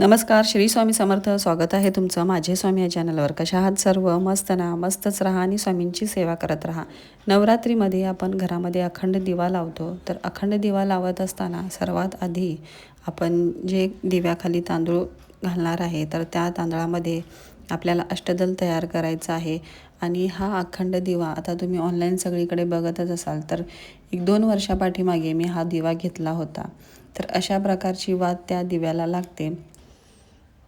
नमस्कार श्री स्वामी समर्थ. स्वागत आहे तुमचं माझे स्वामी या चॅनलवर कशा आहात सर्व? मस्त ना? मस्तच राहा आणि स्वामींची सेवा करत राहा. नवरात्रीमध्ये आपण घरामध्ये अखंड दिवा लावतो. तर अखंड दिवा लावत असताना सर्वात आधी आपण जे दिव्याखाली तांदूळ घालणार आहे तर त्या तांदळामध्ये आपल्याला अष्टदल तयार करायचं आहे. आणि हा अखंड दिवा आता तुम्ही ऑनलाईन सगळीकडे बघतच असाल तर एक दोन वर्षापाठीमागे मी हा दिवा घेतला होता. तर अशा प्रकारची वाद त्या दिव्याला लागते.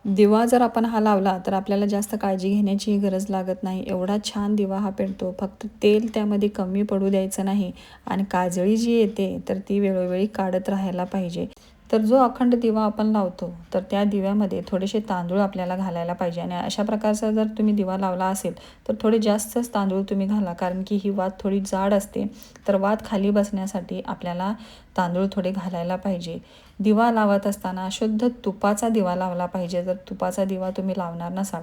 दिवा जर आपण हा लावला तर आपल्याला जास्त काळजी घेण्याची गरज लागत नाही. एवढा छान दिवा हा पेटतो फक्त तेल त्यामध्ये कमी पडू द्यायचं नाही. आणि काजळी जी येते तर ती वेळोवेळी काढत राहायला पाहिजे. तर जो अखंड दिवा आपण लावतो तर त्या दिव्यामध्ये थोडेसे तांदूळ आपल्याला घालायला पाहिजे. आणि अशा प्रकारचा जर तुम्ही दिवा लावला असेल तर थोडे जास्तच तांदूळ तुम्ही घाला. कारण की ही वात थोडी जाड असते तर वात खाली बसण्यासाठी आपल्याला तांदूळ थोडे घालायला पाहिजे. दिवा लावत असताना शुद्ध तुपाचा दिवा लावला पाहिजे. जर तुपाचा दिवा तुम्ही लावणार नसाल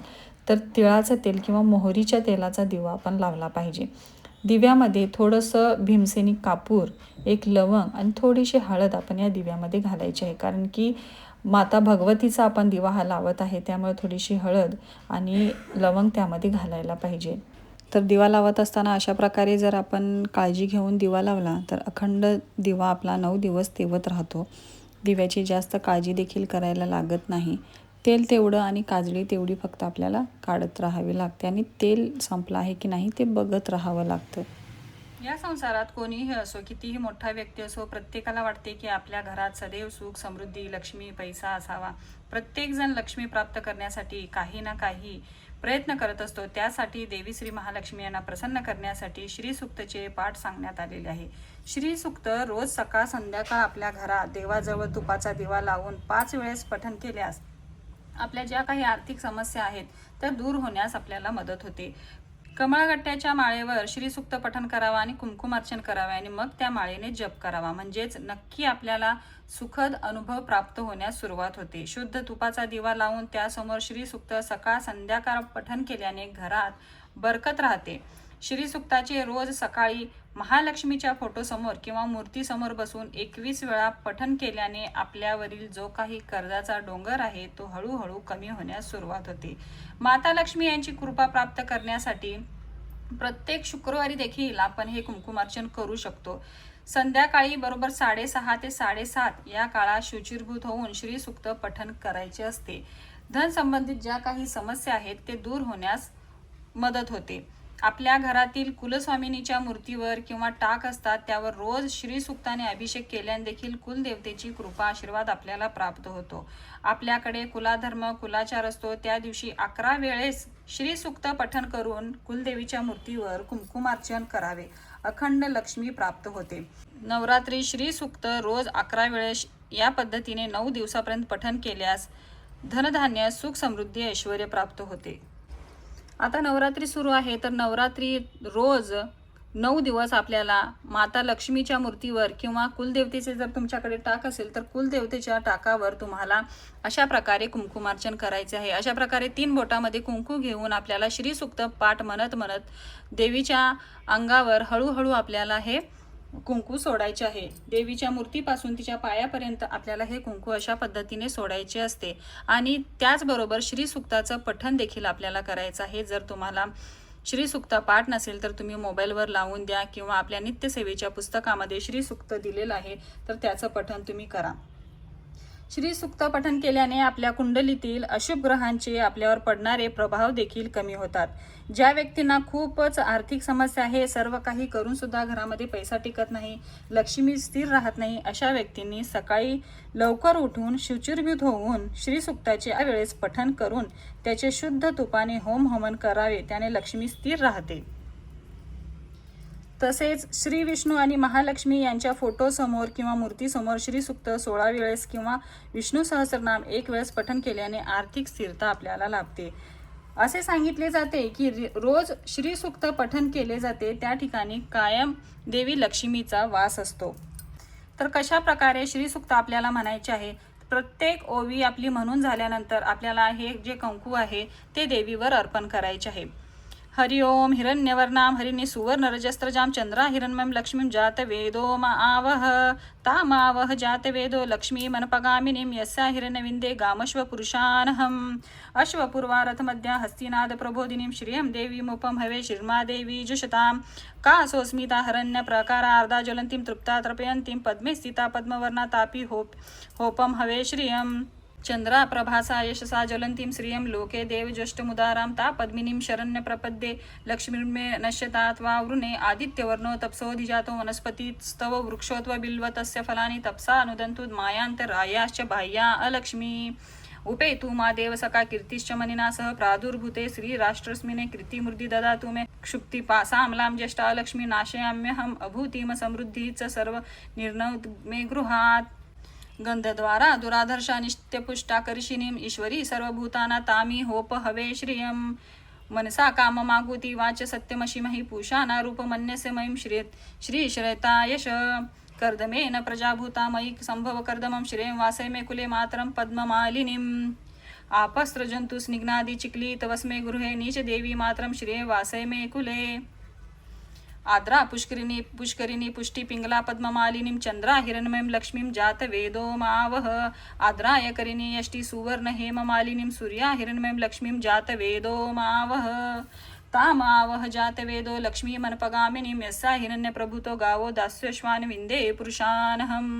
तर तिळाचं तेल किंवा मोहरीच्या तेलाचा दिवा आपण लावला पाहिजे. दिव्यामध्ये थोडंसं भीमसेनी कापूर एक लवंग आणि थोडीशी हळद आपण या दिव्यामध्ये घालायची आहे. कारण की माता भगवतीचा आपण दिवा हा लावत आहे त्यामुळे थोडीशी हळद आणि लवंग त्यामध्ये घालायला पाहिजे. तर दिवा लावत असताना अशा प्रकारे जर आपण काळजी घेऊन दिवा लावला तर अखंड दिवा आपला नऊ दिवस तेवत राहतो. दिव्याची जास्त काळजी देखील करायला लागत नाही. तेल तेवढं आणि काजळी तेवढी फक्त आपल्याला काढत राहावी लागते आणि तेल संपलं आहे की नाही ते बघत राहावं लागतं. या संसारात कोणीही असो कितीही मोठा व्यक्ती असो प्रत्येकाला वाटते की आपल्या घरात सदैव सुख समृद्धी लक्ष्मी पैसा असावा. प्रत्येकजण लक्ष्मी प्राप्त करण्यासाठी काही ना काही प्रयत्न करत असतो. त्यासाठी देवी श्री महालक्ष्मी यांना प्रसन्न करण्यासाठी श्री सुक्तचे पाठ सांगण्यात आलेले आहे. श्री सुक्त रोज सकाळ संध्याकाळ आपल्या घरात देवाजवळ तुपाचा दिवा लावून पाच वेळेस पठण केल्यास आपल्या ज्या काही आर्थिक समस्या आहेत त्या दूर होण्यास आपल्याला मदत होते. कमळगट्ट्याच्या माळेवर श्रीसुक्त पठण करावा आणि कुंकुमार्चन करावे आणि मग त्या माळेने जप करावा. म्हणजेच नक्की आपल्याला सुखद अनुभव प्राप्त होण्यास सुरुवात होते. शुद्ध तुपाचा दिवा लावून त्यासमोर श्रीसुक्त सकाळ संध्याकाळ पठण केल्याने घरात बरकत राहते. श्रीसुक्ताचे रोज सकाळी महालक्ष्मीच्या फोटोसमोर किंवा मूर्तीसमोर बसून एकवीस वेळा पठन केल्याने आपल्यावरील जो काही कर्जाचा डोंगर आहे तो हळूहळू कमी होण्यास सुरुवात होते. माता लक्ष्मी यांची कृपा प्राप्त करण्यासाठी प्रत्येक शुक्रवारी देखील आपण हे कुंकुमार्चन करू शकतो. संध्याकाळी बरोबर साडेसहा ते साडेसात या काळात शुचिरभूत होऊन श्रीसुक्त पठन करायचे असते. धन संबंधित ज्या काही समस्या आहेत ते दूर होण्यास मदत होते. आपल्या घरातील कुलस्वामिनीच्या मूर्तीवर किंवा टाक असतात त्यावर रोज श्रीसुक्ताने अभिषेक केल्याने देखील कुलदेवतेची कृपा आशीर्वाद आपल्याला प्राप्त होतो. आपल्याकडे कुलाधर्म कुलाचार असतो. त्या दिवशी अकरा वेळेस श्रीसुक्त पठण करून कुलदेवीच्या मूर्तीवर कुंकुमार्चन करावे. अखंड लक्ष्मी प्राप्त होते. नवरात्री श्रीसुक्त रोज अकरा वेळेस या पद्धतीने नऊ दिवसापर्यंत पठण केल्यास धनधान्य सुख समृद्धी ऐश्वर प्राप्त होते. आता नवरात्री सुरू आहे. तर नवरात्री रोज नऊ दिवस आपल्याला माता लक्ष्मीच्या मूर्तीवर किंवा कुलदेवतेचे जर तुमच्याकडे टाक असेल तर कुलदेवतेच्या टाकावर तुम्हाला अशा प्रकारे कुंकुमार्चन करायचे आहे. अशा प्रकारे तीन बोटामध्ये कुंकू घेऊन आपल्याला श्रीसुक्त पाठ म्हणत म्हणत देवीच्या अंगावर हळूहळू आपल्याला हे कुंकू सोडायचे आहे. देवीच्या मूर्तीपासून तिच्या पायापर्यंत आपल्याला हे कुंकू अशा पद्धतीने सोडायचे असते. आणि त्याचबरोबर श्रीसुक्ताचं पठण देखील आपल्याला करायचं आहे. जर तुम्हाला श्रीसुक्त पाठ नसेल तर तुम्ही मोबाईलवर लावून द्या किंवा आपल्या नित्यसेवेच्या पुस्तकामध्ये श्रीसुक्त दिलेलं आहे तर त्याचं पठण तुम्ही करा. श्री सुक्त पठन केल्याने आपल्या कुंडलीतील अशुभ ग्रहांचे आपल्यावर पडणारे प्रभाव देखील कमी होतात. ज्या व्यक्तींना खूपच आर्थिक समस्या आहे सर्व काही करून सुद्धा घरामध्ये पैसा टिकत नाही लक्ष्मी स्थिर राहत नाही अशा व्यक्तींनी सकाळी लवकर उठून शुचिरभूत होऊन श्रीसुक्ताचे वेळेस पठन करून त्याचे शुद्ध तुपाने होम हवन करावे त्याने लक्ष्मी स्थिर राहते. तसेच श्री विष्णू आणि महालक्ष्मी यांच्या फोटोसमोर किंवा मूर्तीसमोर श्रीसुक्त सोळा वेळेस किंवा विष्णू सहस्रनाम एक वेळेस पठन केल्याने आर्थिक स्थिरता आपल्याला लाभते. असे सांगितले जाते की रोज श्रीसुक्त पठन केले जाते त्या ठिकाणी कायम देवी लक्ष्मीचा वास असतो. तर कशा प्रकारे श्रीसुक्त आपल्याला म्हणायचे आहे? प्रत्येक ओवी आपली म्हणून झाल्यानंतर आपल्याला हे जे कंकू आहे ते देवीवर अर्पण करायचे आहे. हरि ओम हिरण्यवर्णां हरिणि सुवर्णरजस्त्रजां चन्द्रा हिरण्मयं लक्ष्मीं जातवेदो मा आवह। तामावह जातवेदो लक्ष्मीमनपगामिनीं यस्या हिरण्यविन्दे गामश्वपुरुषानहम् अश्वपूर्वारथमध्या हस्तिनाद प्रबोधिनीं श्रियं देवीमुपं हवे शिर्मा देवी जुषतां कासोऽस्मिता अर्धा ज्वलंतीम तृप्ता तर्पयन्तीं पद्मे स्थिता पद्मवर्णा तापी होप होपं हवे श्रियम्। चंद्रा प्रभासा यशसा ज्वलन्तीं श्रियं लोके देवज्येष्ठमुदारां ता पद्मिनीं शरण्यप्रपद्ये लक्ष्मीर्मे नश्यता त्वा वृणे आदित्यवर्णो तप्सोऽधिजातो वनस्पतिस्तव वृक्षोत्व बिल्वतस्य फलानि तप्सा अनुदन्तु मायान्तरायाश्च बाह्या अलक्ष्मी। उपेतु मा देवसखा कीर्तिश्च मनिना सह प्रादुर्भूते श्रीराष्ट्रस्मिने कीर्तिमूर्ति ददातु मे क्षुप्तिपासामलां ज्येष्ठा लक्ष्मी नाशयाम्यहम् अभूतिम समृद्धिः च सर्व निर्णव मे गृहात्। गंधद्वारा दुराधर्षा नित्यपुष्टाकर्षिणीम ईश्वरी सर्वभूताना तामी होप हवे श्रियम। मनसा काम मागुती वाच सत्यमशिमहि पूषाना रूपमन्यस्य मयीं श्री श्रीश्रेतायश कर्दमेन प्रजाभूता मयि कर्दमं श्रेयं वासय मे कुले मातरं पद्ममालिनीम्। आपस्त्रजन्तु स्निग्नादि चिक्ली तवस्मे गृहे नीच देवी मातरं श्रेय वासय मे कुले। आद्रा पुष्करिणी पुष्करिणी पुष्टी पिंगला पद्ममालिनीं चंद्रा हिरण्मयं लक्ष्मीं जात वेदो मावह आद्राय करिणी यष्टी सुवर्ण हेममालिनीं सूर्या हिरण्मयं लक्ष्मीं जात वेदो मावह तामावह जात वेदो लक्ष्मी हिरण्यप्रभुतो गावो दास्यश्वान विन्दे पुरुषानहम्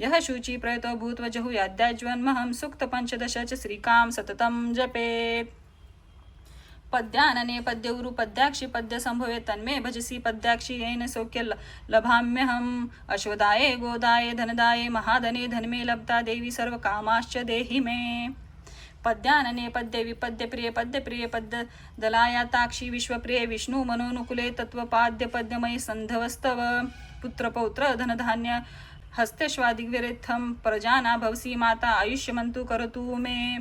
यः शुचि प्रयतो भूत्वजहु याद्याज्वन्महं सुक्तपञ्चदश च श्रीकां सततं जपेत् पद्यानने पद्यौरु पद्याक्षि पद्य संभवे तन्मे भजसी पद्याक्षि येन सौख्य ल- लभाम्यहम्। अश्वदाये गोदाये धनदाये महाधने धनमे लब्धा देवी सर्वकामाश्च देहि मे। पद्यानने पद्य विपद्य प्रिय पद्य प्रिय पद्य दलायाताक्षी विश्वप्रिय विष्णू मनोनुकुले तत्वपाद्य पद्यमयी संधवस्तव। पुत्रपौत्र धनधान्य हस्तेष्वादिग्विरेत्थं प्रजाना भवसी माता आयुष्यमन्तु करतु मे।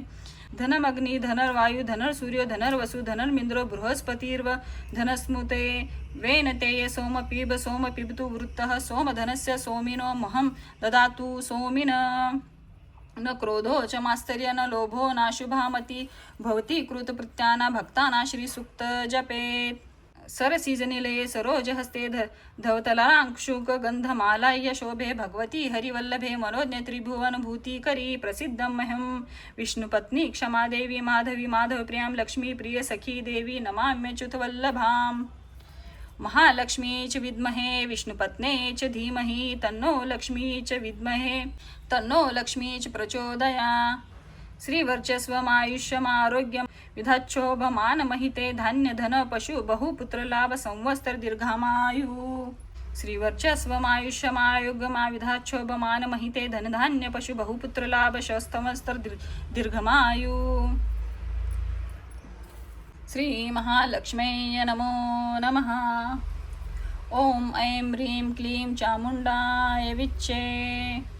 धनमग्नि धनर्वायु धनर्सूर्यो धनर्वसु धनर्मिन्द्रो बृहस्पतिर्व धनस्मृते वेनतेय सोमपिब सोमपिबतु वृत्तः सोमधनस्य सोमिनो महं ददातु सोमिन। न क्रोधो च मास्तर्य न लोभो नाशुभामती भवती कृतकृत्याना भक्ताना श्रीसुक्त जपेत् सरसिजनिलये सरोजहस्ते ध धवतलाङ्क्षुकगन्धमालाय शोभे भगवती हरिवल्लभे मनोज्ञ त्रिभुवनभूतिकरी प्रसिद्धं मह्यं विष्णुपत्नी क्षमा देवी माधवी माधवप्रियां लक्ष्मीप्रिय सखी देवी नमाम्यच्युतवल्लभाम् महालक्ष्मी च विद्महे विष्णुपत्ने च धीमहि तन्नो लक्ष्मी च विद्महे तन्नो लक्ष्मी च प्रचोदया। श्रीवर्चस्वमायुष्यमारोग्यं विधाच्छोभमानमहिते धान्य धन पशु बहुपुत्रलाभ संवत्सर दीर्घामायु। श्रीवर्चस्वमायुष्यमायोग्यमा विधाच्छोभमानमहिते धनधान्य पशु बहुपुत्रलाभ शस्तमस्तर दीर्घमायु। श्रीमहालक्ष्म्यै नमो नमः। ॐ ऐं ह्रीं क्लीं चामुण्डाय विच्चे।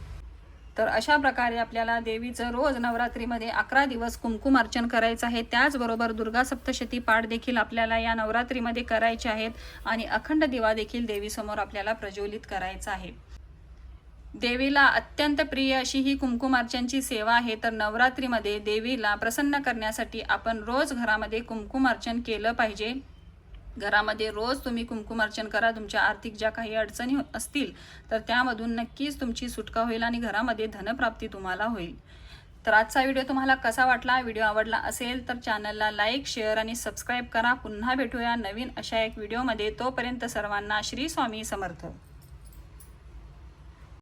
तर अशा प्रकारे आपल्याला देवीचं रोज नवरात्रीमध्ये अकरा दिवस कुमकुम अर्चन करायचं आहे. त्याचबरोबर दुर्गा सप्तशती पाठ देखील आपल्याला या नवरात्रीमध्ये करायचे आहेत आणि अखंड दिवा देखील देवीसमोर आपल्याला प्रज्वलित करायचा आहे. देवीला अत्यंत प्रिय अशी ही कुंकुमार्चनची सेवा आहे. तर नवरात्रीमध्ये देवीला प्रसन्न करण्यासाठी आपण रोज घरामध्ये कुंकुमार्चन केलं पाहिजे. घरामध्ये रोज तुम्ही कुंकुमार्चन करा तुमच्या आर्थिक ज्या काही अडचणी असतील तर त्यामधून नक्कीच तुमची सुटका होईल आणि घरामध्ये धनप्राप्ती तुम्हाला होईल. तर आजचा व्हिडिओ तुम्हाला कसा वाटला व्हिडिओ आवडला असेल तर चॅनलला लाईक शेअर आणि सबस्क्राईब करा. पुन्हा भेटूया नवीन अशा एक व्हिडिओमध्ये. तोपर्यंत सर्वांना श्री स्वामी समर्थ.